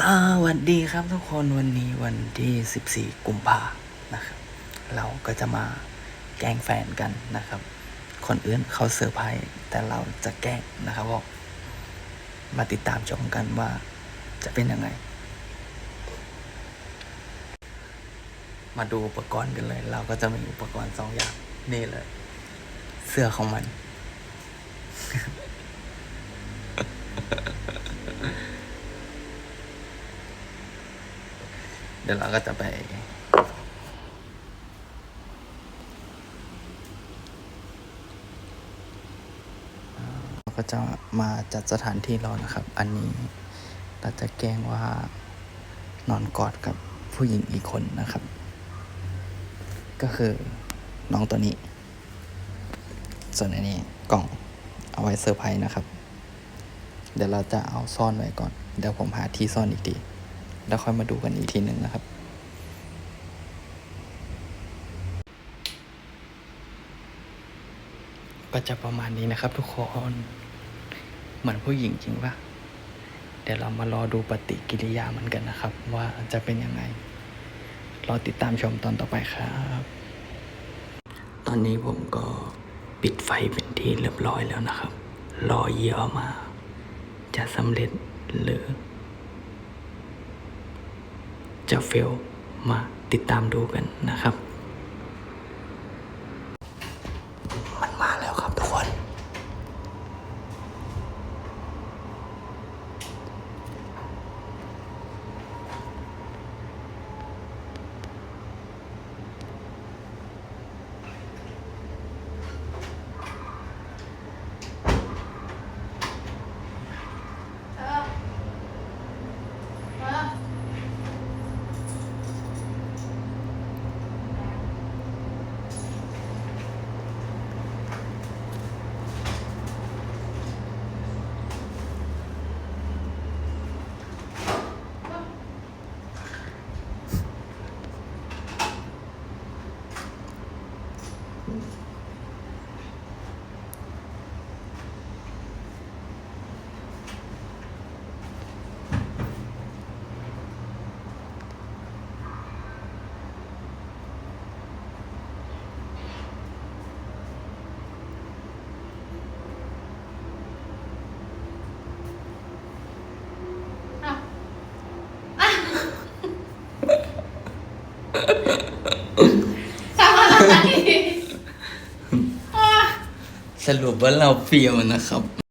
สวัสดีครับทุกคนวันนี้วันที่ 14 กุมภานะครับ เราก็จะมาแกล้งแฟนกันนะครับ คนอื่นเขาเซอร์ไพรส์แต่เราจะแกล้งนะครับผมมาติดตามชมกันว่าจะเป็นยังไง มาดูอุปกรณ์กันเลย เราก็จะมีอุปกรณ์สองอย่างนี่เลย เสื้อของมัน เดี๋ยวเราก็จะไป เราก็จะมาจัดสถานที่เรานะครับ อันนี้เราจะแกล้งว่านอนกอดกับผู้หญิงอีกคนนะครับ ก็คือน้องตัวนี้ ส่วนอันนี้กล่องเอาไว้เซอร์ไพรส์นะครับ เดี๋ยวเราจะเอาซ่อนไว้ก่อน เดี๋ยวผมหาที่ซ่อนอีกที แล้วค่อยมาดูกันอีกทีหนึ่งนะครับก็จะประมาณนี้นะครับทุกคน เหมือนผู้หญิงจริงปะเดี๋ยวเรามารอดูปฏิกิริยามันกันนะครับ ว่าจะเป็นยังไง รอติดตามชมตอนต่อไปครับ ตอนนี้ผมก็ปิดไฟเป็นที่เรียบร้อยแล้วนะครับ รอเหยื่อมา จะสำเร็จหรือ จะเฟลมาติดตามดูกันนะครับ Ha ha ha. สรุปว่าเราเฟียวนะครับ